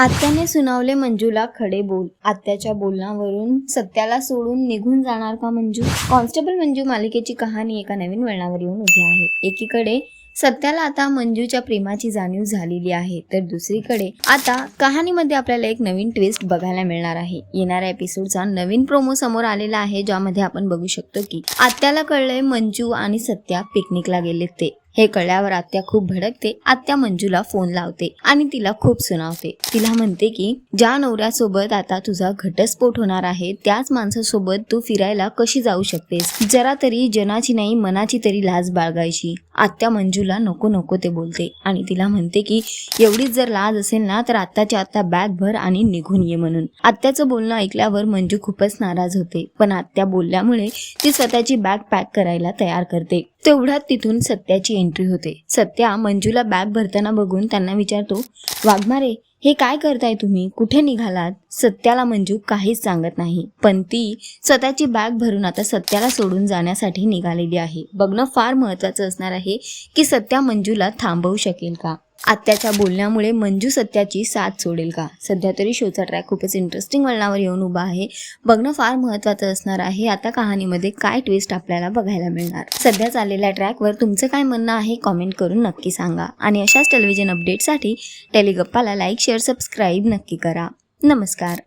आत्याने सुनावले मंजूला खडे बोल. आत्याच्या बोलण्यावरून सत्याला सोडून निघून जाणार का मंजू? कॉन्स्टेबल मंजू मालिकेची कहाणी एका नवीन वळणावर येऊन उभी आहे. एकीकडे सत्याला आता मंजूच्या प्रेमाची जाणीव झालेली आहे. तर दुसरीकडे आता कहाणीमध्ये आपल्याला एक नवीन ट्विस्ट बघायला मिळणार आहे. येणाऱ्या एपिसोडचा नवीन प्रोमो समोर आलेला आहे ज्यामध्ये आपण बघू शकतो की आत्याला कळलंय मंजू आणि सत्या पिकनिकला गेले ते. हे कळल्यावर आत्या खूप भडकते. आत्या मंजूला फोन लावते आणि तिला खूप सुनावते. तिला म्हणते की ज्या नवऱ्यासोबत आता तुझा घटस्फोट होणार आहे त्याच माणसासोबत तू फिरायला कशी जाऊ शकतेस? जरा तरी जनाची नाही मनाची तरी लाज बाळगायची. आत्या मंजू राजूला नको नको ते बोलते. आणि तिला म्हणते की एवढीच जर लाज असेल ना तर आत्ताच्या आत्ता बॅग भर आणि निघून ये म्हणून. आत्याचं बोलणं ऐकल्यावर मंजू खूपच नाराज होते. पण आत्या बोलल्यामुळे ती स्वतःची बॅग पॅक करायला तयार करते. तेवढ्यात तिथून सत्याची एंट्री होते. सत्या मंजूला बॅग भरताना बघून त्यांना विचारतो वाघमारे हे काय करताय तुम्ही? कुठे निघालात? सत्याला मंजू काहीच सांगत नाही. पण ती स्वतःची बॅग भरून आता सत्याला सोडून जाण्यासाठी निघालेली आहे. बघणं फार महत्वाचं असणार आहे की सत्या मंजूला थांबवू शकेल का? आत्याच्या बोलण्यामुळे मंजू सत्याची साथ सोडेल का? सध्या तरी शोचा ट्रॅक खूपच इंटरेस्टिंग वळणावर येऊन उभा आहे. बघणं फार महत्त्वाचं असणार आहे. आता कहाणीमध्ये काय ट्विस्ट आपल्याला बघायला मिळणार? सध्या चाललेल्या ट्रॅकवर तुमचं काय म्हणणं आहे कॉमेंट करून नक्की सांगा. आणि अशाच टेलिव्हिजन अपडेटसाठी टेलिगप्पाला लाईक शेअर सबस्क्राईब नक्की करा. नमस्कार.